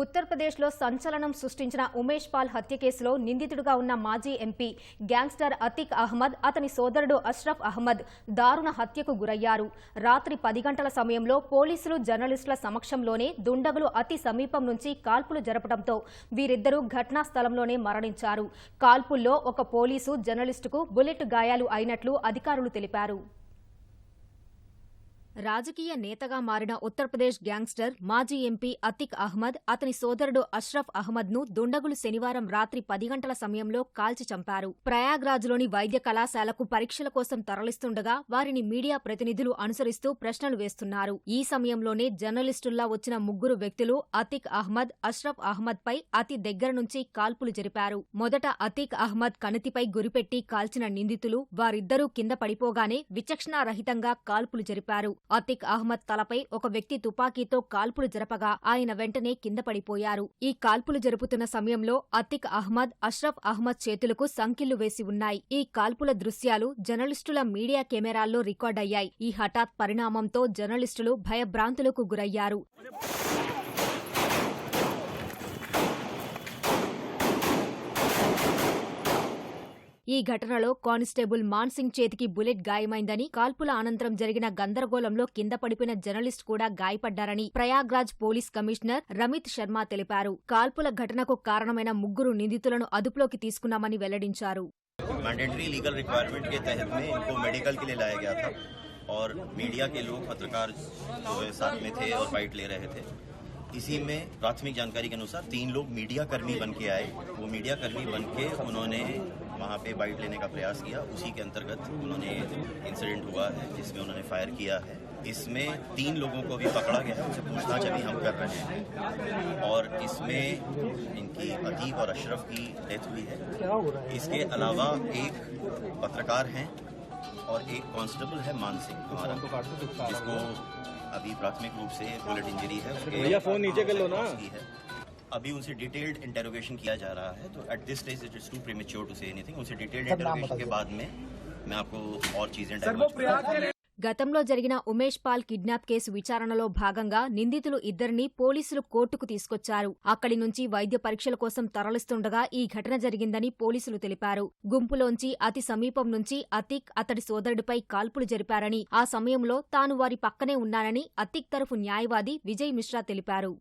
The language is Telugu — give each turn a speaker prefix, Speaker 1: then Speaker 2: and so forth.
Speaker 1: ఉత్తరప్రదేశ్లో సంచలనం సృష్టించిన ఉమేష్ పాల్ హత్య కేసులో నిందితుడిగా ఉన్న మాజీ ఎంపీ గ్యాంగ్స్టర్ అతిక్ అహ్మద్ అతని సోదరుడు అష్రఫ్ అహ్మద్ దారుణ హత్యకు గురయ్యారు. రాత్రి పది గంటల సమయంలో పోలీసులు జర్నలిస్టుల సమక్షంలోనే దుండగులు అతి సమీపం నుంచి కాల్పులు జరపడంతో వీరిద్దరూ ఘటనా స్థలంలోనే మరణించారు. కాల్పుల్లో ఒక పోలీసు జర్నలిస్టుకు బుల్లెట్ గాయాలు అయినట్లు అధికారులు తెలిపారు. రాజకీయ నేతగా మారిన ఉత్తరప్రదేశ్ గ్యాంగ్స్టర్ మాజీ ఎంపీ అతిక్ అహ్మద్ అతని సోదరుడు అష్రఫ్ అహ్మద్ను దుండగులు శనివారం రాత్రి పది గంటల సమయంలో కాల్చి చంపారు. ప్రయాగ్రాజ్లోని వైద్య కళాశాలకు పరీక్షల కోసం తరలిస్తుండగా వారిని మీడియా ప్రతినిధులు అనుసరిస్తూ ప్రశ్నలు వేస్తున్నారు. ఈ సమయంలోనే జర్నలిస్టుల్లా వచ్చిన ముగ్గురు వ్యక్తులు అతిక్ అహ్మద్ అష్రఫ్ అహ్మద్ పై అతి దగ్గర నుంచి కాల్పులు జరిపారు. మొదట అతిక్ అహ్మద్ కణితిపై గురిపెట్టి కాల్చిన నిందితులు వారిద్దరూ కింద పడిపోగానే విచక్షణారహితంగా కాల్పులు జరిపారు. అతిక్ అహ్మద్ తలపై ఒక వ్యక్తి తుపాకీతో కాల్పులు జరపగా ఆయన వెంటనే కింద పడిపోయారు. ఈ కాల్పులు జరుపుతున్న సమయంలో అతిక్ అహ్మద్ అష్రఫ్ అహ్మద్ చేతులకు సంకిళ్ళు వేసి ఉన్నాయి. ఈ కాల్పుల దృశ్యాలు జర్నలిస్టుల మీడియా కెమెరాల్లో రికార్డయ్యాయి. ఈ హఠాత్ పరిణామంతో జర్నలిస్టులు భయభ్రాంతులకు గురయ్యారు. ఈ ఘటనలో కానిస్టేబుల్ మాన్సింగ్ చేతికి బుల్లెట్ గాయమైందని కాల్పుల అనంతరం జరిగిన గందరగోళంలో కింద పడిపోయిన జర్నలిస్ట్ కూడా గాయపడ్డారని ప్రయాగ్రాజ్ పోలీస్ కమిషనర్ రమిత్ శర్మ తెలిపారు కాల్పుల ఘటనకు కారణమైన ముగ్గురు నిందితులను అదుపులోకి తీసుకున్నామని వెల్లడించారు
Speaker 2: मैंडेटरी लीगल रिक्वायरमेंट के तहत में इनको मेडिकल के लिए लाया गया था और मीडिया के लोग पत्रकार जो है साथ में थे और फाइट ले रहे थे इसी में प्राथमिक जानकारी के अनुसार तीन लोग मीडिया कर्मी बन के आए। वो मीडिया कर्मी बन के उन्होंने वहाँ पे बाइट लेने का प्रयास किया। उसी के अंतर्गत उन्होंने इंसिडेंट हुआ है, जिसमें उन्होंने फायर किया है। इसमें तीन लोगों को भी पकड़ा गया है, उनसे पूछताछ अभी हम कर रहे हैं। और इसमें इनकी अतीक और अशरफ की डेथ हुई है। इसके अलावा एक पत्रकार हैं और एक कांस्टेबल है मान सिंह हमारा जिसको अभी प्राथमिक रूप से बुलेट इंजरी है उसके
Speaker 3: भैया, फ़ोन नीचे कर लो ना।
Speaker 2: अभी उनसे डिटेल्ड इंटेरोगेशन किया जा रहा है तो at this stage it is too premature to say anything उनसे डिटेल्ड इंटेरोगेशन के बाद में मैं आपको और चीज़ें।
Speaker 1: గతంలో జరిగిన ఉమేష్ పాల్ కిడ్నాప్ కేసు విచారణలో భాగంగా నిందితులు ఇద్దరిని పోలీసులు కోర్టుకు తీసుకొచ్చారు. అక్కడి నుంచి వైద్య పరీక్షల కోసం తరలిస్తుండగా ఈ ఘటన జరిగిందని పోలీసులు తెలిపారు. గుంపులోంచి అతి సమీపం నుంచి అతిక్ అతడి సోదరుడిపై కాల్పులు జరిపారని ఆ సమయంలో తాను వారి పక్కనే ఉన్నానని అతిక్ తరఫు న్యాయవాది విజయ్ మిశ్రా తెలిపారు.